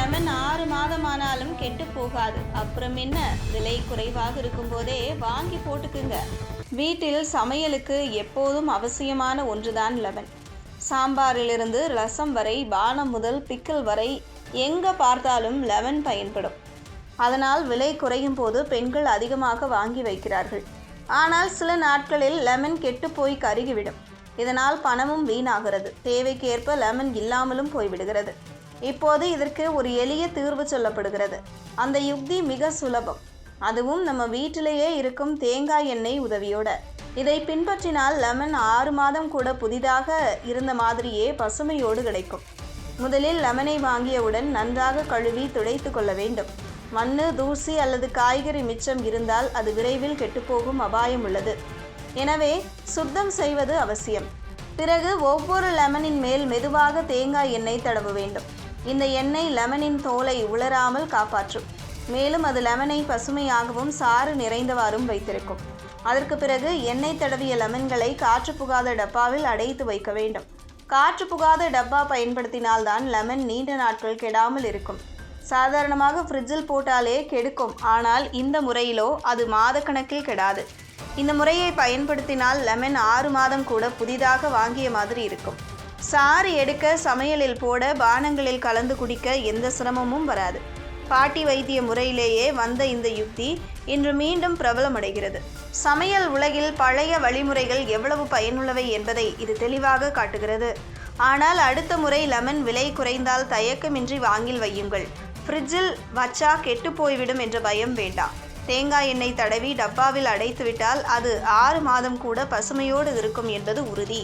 Lemon ஆறு மாதமானாலும் கெட்டு போகாது. அப்புறம் என்ன? விலை குறைவாக இருக்கும்போதே வாங்கி போட்டுக்குங்க. வீட்டில் சமையலுக்கு எப்போதும் அவசியமான ஒன்றுதான் லெமன். சாம்பாரிலிருந்து ரசம் வரை பானம் முதல் பிக்கல் வரை எங்கே பார்த்தாலும் லெமன் பயன்படும். அதனால் விலை குறையும் போது பெண்கள் அதிகமாக வாங்கி வைக்கிறார்கள். ஆனால் சில நாட்களில் லெமன் கெட்டுப்போய் கருகிவிடும். இதனால் பணமும் வீணாகிறது. தேவைக்கேற்ப லெமன் இல்லாமலும் போய்விடுகிறது. இப்போது இதற்கு ஒரு எளிய தீர்வு சொல்லப்படுகிறது. அந்த யுக்தி மிக சுலபம். அதுவும் நம்ம வீட்டிலேயே இருக்கும் தேங்காய் எண்ணெய் உதவியோட. இதை பின்பற்றினால் லெமன் ஆறு மாதம் கூட புதிதாக இருந்த மாதிரியே பசுமையோடு கிடைக்கும். முதலில் லெமனை வாங்கியவுடன் நன்றாக கழுவி துடைத்து கொள்ள வேண்டும். மண் தூசி அல்லது காய்கறி மிச்சம் இருந்தால் அது விரைவில் கெட்டுப்போகும் அபாயம் உள்ளது. எனவே சுத்தம் செய்வது அவசியம். பிறகு ஒவ்வொரு லெமனின் மேல் மெதுவாக தேங்காய் எண்ணெய் தடவ வேண்டும். இந்த எண்ணெய் லெமனின் தோலை உலராமல் காப்பாற்றும். மேலும் அது லெமனை பசுமையாகவும் சாறு நிறைந்தவாறும் வைத்திருக்கும். அதற்கு பிறகு எண்ணெய் தடவிய லெமன்களை காற்று புகாத டப்பாவில் அடைத்து வைக்க வேண்டும். காற்று புகாத டப்பா பயன்படுத்தினால்தான் லெமன் நீண்ட நாட்கள் கெடாமல் இருக்கும். சாதாரணமாக ஃப்ரிட்ஜில் போட்டாலே கெடுக்கும். ஆனால் இந்த முறையிலோ அது மாதக்கணக்கில் கெடாது. இந்த முறையை பயன்படுத்தினால் லெமன் ஆறு மாதம் கூட புதிதாக வாங்கிய மாதிரி இருக்கும். சாறு எடுக்க சமையலில் போட பானங்களில் கலந்து குடிக்க எந்த சிரமமும் வராது. பாட்டி வைத்திய முறையிலேயே வந்த இந்த யுக்தி இன்று மீண்டும் பிரபலமடைகிறது. சமையல் உலகில் பழைய வழிமுறைகள் எவ்வளவு பயனுள்ளவை என்பதை இது தெளிவாக காட்டுகிறது. ஆனால் அடுத்த முறை லெமன் விலை குறைந்தால் தயக்கமின்றி வாங்கில் வையுங்கள். ஃப்ரிட்ஜில் வச்சா கெட்டு போய்விடும் என்ற பயம் வேண்டாம். தேங்காய் எண்ணெய் தடவி டப்பாவில் அடைத்துவிட்டால் அது ஆறு மாதம் கூட பசுமையோடு இருக்கும் என்பது உறுதி.